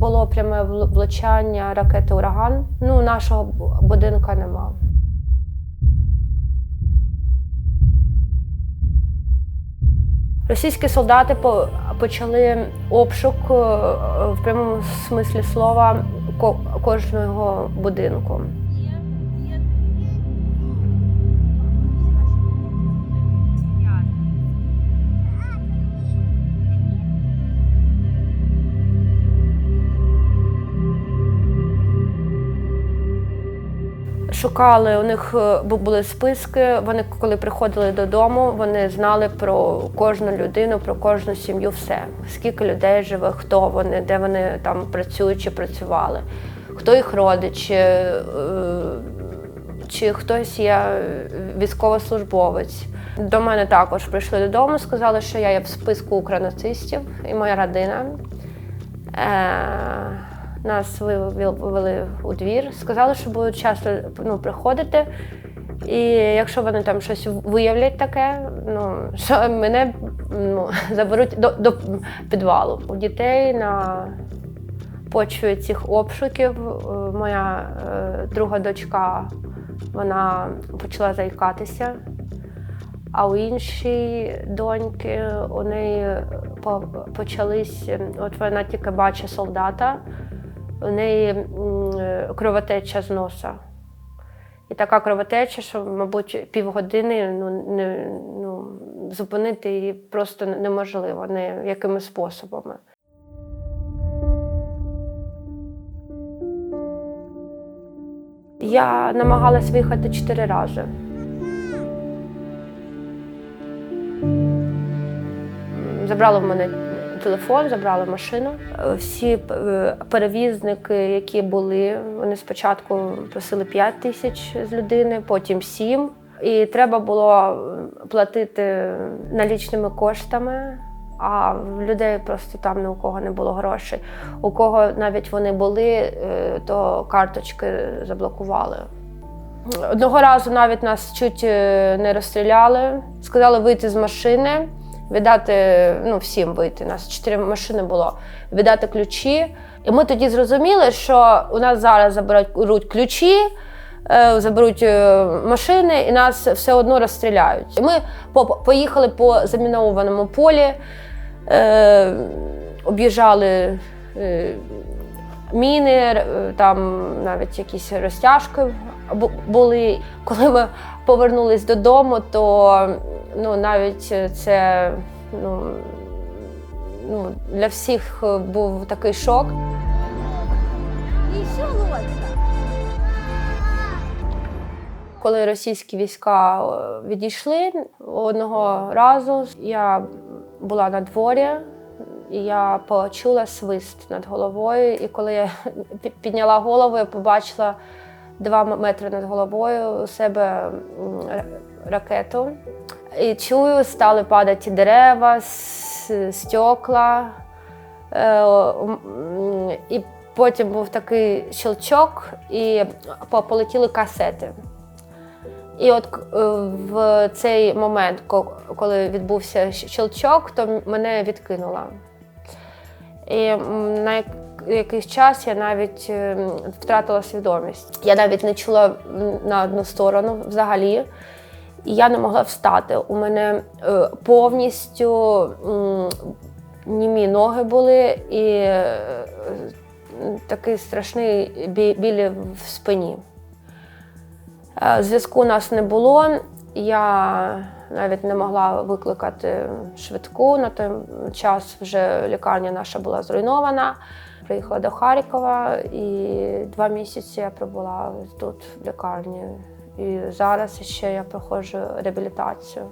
було пряме влучання ракети ураган. Ну, нашого будинку нема. Російські солдати почали обшук е, в прямому смислі слова кожного будинку. Шукали, у них е, були списки. Вони, коли приходили додому, вони знали про кожну людину, про кожну сім'ю, все. Скільки людей живе, хто вони, де вони там працюють чи працювали, хто їх родичі, е, чи хтось є військовослужбовець. До мене також прийшли додому, сказали, що я є в списку українацистів і моя родина. Нас вивели у двір, сказали, що будуть часто ну, приходити. І якщо вони там щось виявлять таке, ну що мене ну, заберуть до, до підвалу. У дітей на почві цих обшуків е, моя е, друга дочка вона почала заїкатися. А у іншій доньки у неї почались, от вона тільки бачить солдата, у неї кровотеча з носа. І така кровотеча, що, мабуть, півгодини ну, не, ну, зупинити її просто неможливо, не якими способами. Я намагалась виїхати чотири рази. Забрали в мене телефон, забрали машину. Е, Всі е, перевізники, які були, вони спочатку просили 5 тисяч з людини, потім 7. І треба було платити налічними коштами. А в людей просто там ні у кого не було грошей. У кого навіть вони були, е, то карточки заблокували. Одного разу навіть нас чуть е, не розстріляли. Сказали вийти з машини, віддати ну, всім вийти. Нас чотири машини було, віддати ключі. І ми тоді зрозуміли, що у нас зараз заберуть ключі, е, заберуть е, машини і нас все одно розстріляють. Ми по- поїхали по замінованому полі, е, об'їжджали. міни, там навіть якісь розтяжки були. Коли ми повернулись додому, то ну, навіть це ну, ну, для всіх був такий шок. Коли російські війська е, відійшли одного разу, я була на дворі, і я почула свист над головою. І коли я підняла голову, я побачила два метри над головою у себе ракету. І чую, стали падати дерева, стекла. Е, І потім був такий щелчок, і полетіли касети. І от е, в цей момент, коли відбувся щелчок, то мене відкинуло. І на якийсь час я навіть е, втратила свідомість. Я навіть не чула на одну сторону взагалі. І я не могла встати. У мене е, повністю німі ноги були і е, такий страшний бі- біль в спині. Е, Зв'язку у нас не було. Я навіть не могла викликати швидку. На той час вже лікарня наша була зруйнована. Приїхала до Харкова і два місяці я пробула тут в лікарні. І зараз ще я проходжу реабілітацію.